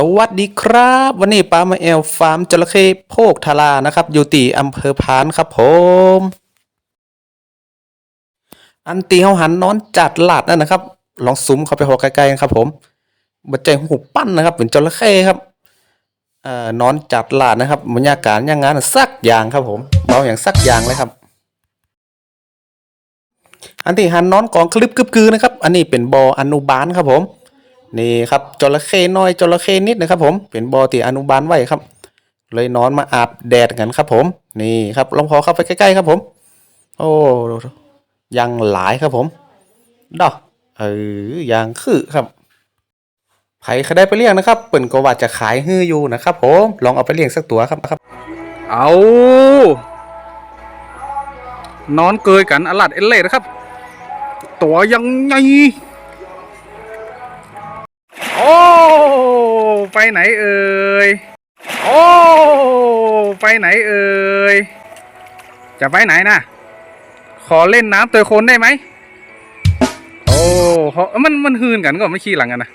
สวัสดีครับ วันนี้ปลามาแอลฟาร์มจระเข้โพกทารานะครับ อยู่ตีอำเภอพานครับผม อันตีเฮาหันนอนจัดหลาดนั่นนะครับ ลองซูมเข้าไปหอใกลๆครับ ผมบัดใจหูปั้นนะครับเป็นจระเข้ครับเอ่อนอนจัดหลาดนะครับบรรยากาศย่างงั้นสักอย่างครับผมเบาอย่างสักอย่างเลยครับ อันที่หันนอนกองคลึบกึบกือนะครับ อันนี้เป็นบออนุบาลครับผม นี่ครับจระเข้น้อยจระเข้นิดนะครับผมเป็นบอที่อนุบาลไว้ครับ เลยนอนมาอาบแดดกันครับ ผมนี่ครับลองพอเข้าไปใกล้ๆครับผม โอ้ยังหลายครับผมดอกเออยังคือครับใครเขาได้ไปเลี้ยงนะครับเปิ่นก็ว่าจะขายฮื้ออยู่นะครับ ผมลองเอาไปเลี้ยงสักตัวครับครับ เอานอนเกยกันอลัดเอลเล่นะครับ ตัวยังไง โอ้ไปไหนเอ่ยโอ้ไปไหนเอ่ยจะไปไหนนะขอเล่นน้ำเตยคนได้ไหมโอ้เขามันมันฮืนกันก็ไม่ขี้หลังกันนะ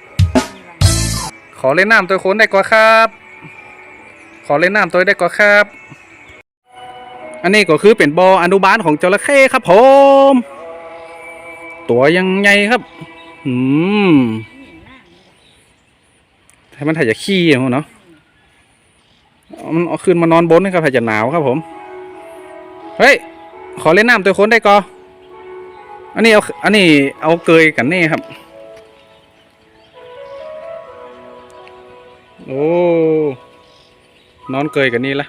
ขอเล่นน้ำเตยคนได้กว่าครับ ขอเล่นน้ำตัวได้ก็ครับ อันนี้ก็คือเป็นบออนุบาลของจระเข้ครับผม ตัวยังไงครับ อืม ให้มันถ่ายจะขี้อะเนาะเอามันเอาขึ้นมานอนบนนะครับถ่ายจะหนาวครับผมเฮ้ยขอเล่นน้ำตัวคนได้ก็อันนี้เอาอันนี้เอาเกยกันแน่ครับ โอ้นอนเกยกันนี่ละ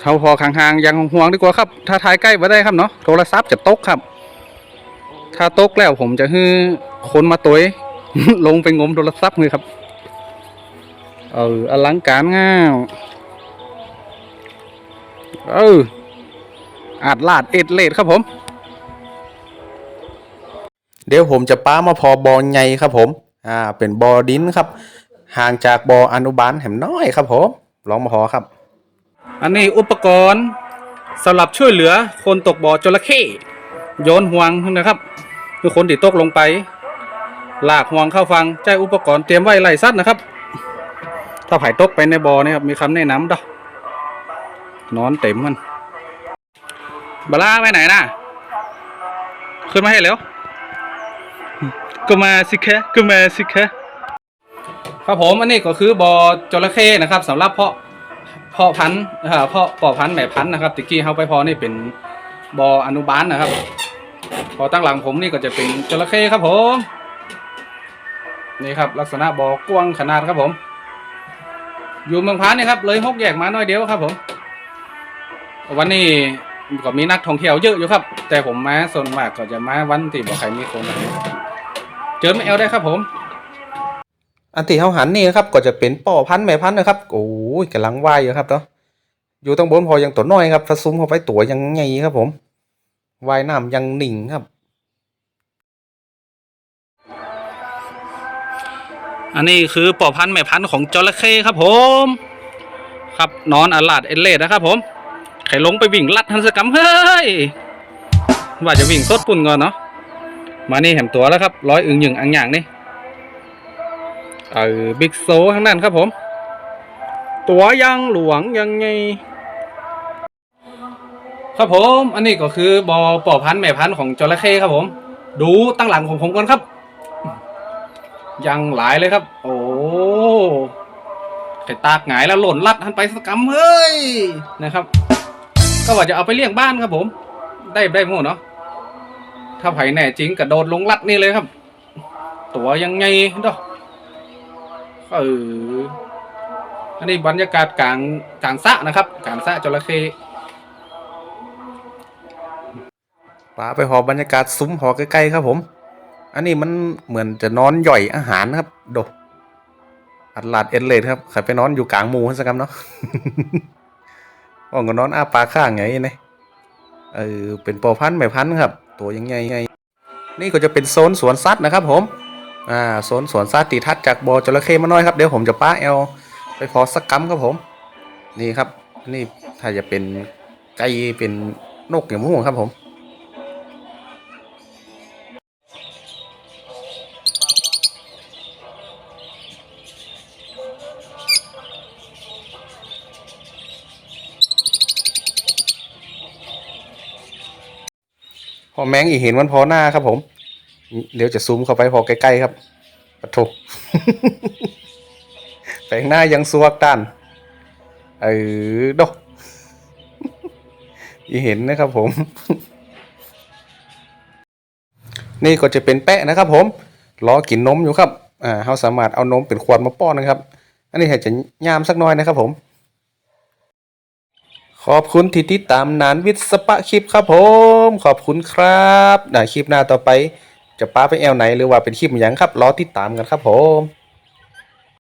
เขาพอห่างๆยังห่วงดีกว่าครับ ถ้าทายใกล้มาได้ครับเนาะโทรศัพท์จะตกครับ ถ้าตกแล้วผมจะให้คนมาตัวลงไปงมโทรศัพท์เลยครับ เอออลังการง่าวเอออาดลาดเอ็ดเลดครับผม เดี๋ยวผมจะป้ามาพอบอลใหญ่ครับผม อ่า เป็นบอดินครับ ห่างจากบออนุบาลแหมน้อยครับผม ลองมาพอครับ อันนี้อุปกรณ์สำหรับช่วยเหลือคนตกบ่อจระเข้โยนห่วงนะครับ คือคนที่ตกลงไป ลากห่วงเข้าฟังใจอุปกรณ์เตรียมไว้ไล่ซัดนะครับ ถ้าไผ่ตกไปในบ่อเนี่ยครับมีคำแนะนำดอกนอนเต็มมันบลาไปไหนน่ะขึ้นมาให้เร็วก็มาสิแค่ก็มาสิแค่ครับผมอันนี้ก็คือบอจระเข้นะครับสำหรับเพาะเพาะพันธุ์อ่าเพาะปอพันธุ์แม่พันธุ์นะครับตะกี้เขาไปพอนี่เป็นบออนุบาลนะครับ พอตั้งหลังผมนี่ก็จะเป็นจระเข้ครับผมนี่ครับ ลักษณะบ่อกว้างขนาดครับผม อยู่เมืองพานนี่ครับเลยหกแยกมาหน่อยเดียวครับผม วันนี้ก็มีนักท่องเที่ยวเยอะอยู่ครับ แต่ผมมาส่วนมากก็จะมาวันที่บอกใครมีคนนะครับเจอไม่เอลได้ครับผมอันที่เขาหันนี่นะครับก็จะเป็นป่อพันธุ์แม่พันธุ์นะครับโอ้ยกำลังว่ายอยู่ครับเนาะอยู่ตั้งบนพอยังตัวน้อยครับถ้าซุ้มเข้าไปตัวยังใหญ่ครับผมว่ายน้ำยังหนิ่งครับ อันนี้คือปอพันธุ์แม่พันธุ์ของจระเข้ครับผม ครับนอนอาลาดเอเลดนะครับผมใครลงไปวิ่งลัดทันสกรรมเฮ้ยว่าจะวิ่งสดปุ่นก่อนเนาะมานี่แหมตัวแล้วครับร้อยอึงหยึงอังอย่างนี่เออบิ๊กโซทั้งนั้นครับผม ตัวยังหลวงยังไง ครับผม อันนี้ก็คือบอปอพันธุ์แม่พันธุ์ของจระเข้ครับผม ดูตั้งหลังของผมก่อนครับ ยังหลายเลยครับ โอ้ไข่ตากหงายแล้วหล่นลัดทันไปสกรรมเฮ้ยนะครับ ก็ว่าจะเอาไปเลี้ยงบ้านครับผม ได้ได้หมดเนาะถ้าไผ่แน่จริงกระโดดลงลัดนี่เลยครับ ตัวยังไงดอกเอออันนี้บรรยากาศกลางกลางสระนะครับกลางสระจระเข้ป้าไปหอบรรยากาศซุ้มหอใกล้ๆครับผม อันนี้มันเหมือนจะนอนย่อยอาหารนะครับโดอัดลาดเอ็นเลดครับใครไปนอนอยู่กลางหมู่สักคำเนาะว่างก็นอนอ้าปากข้างไงเนี่ยเออเป็นปอพันธุ์ไม่พันธุ์ครับ ตัวยังไงไงนี่ก็จะเป็นโซนสวนสัตว์นะครับ ผม อ่าโซนสวนสัตว์ตีทัดจากบ่อจระเข้มาน้อยครับเดี๋ยวผมจะป้าแอลไปพอสักกัมครับผม นี่ครับ นี่ถ้าจะเป็นไก่เป็นนกอย่างมู่ครับผม พอแมงอีเห็นมันพอหน้าครับผม เดี๋ยวจะซูมเข้าไปพอใกล้ๆครับปะโถแปลงหน้ายังสวกตันเออโดอีเห็นนะครับผม นี่ก็จะเป็นแปะนะครับ ผมรอกินนมอยู่ครับอ่าเราสามารถเอานมเป็นขวดมาป้อนนะครับ อันนี้อาจจะยามสักหน้อยนะครับผม ขอบคุณที่ติดตามนานวิทย์สปะคลิปครับผม ขอบคุณครับนะคลิปหน้าต่อไป จะป้าไปแอลไหนหรือว่าเป็นคลิปอย่างครับรอติดตามกันครับผม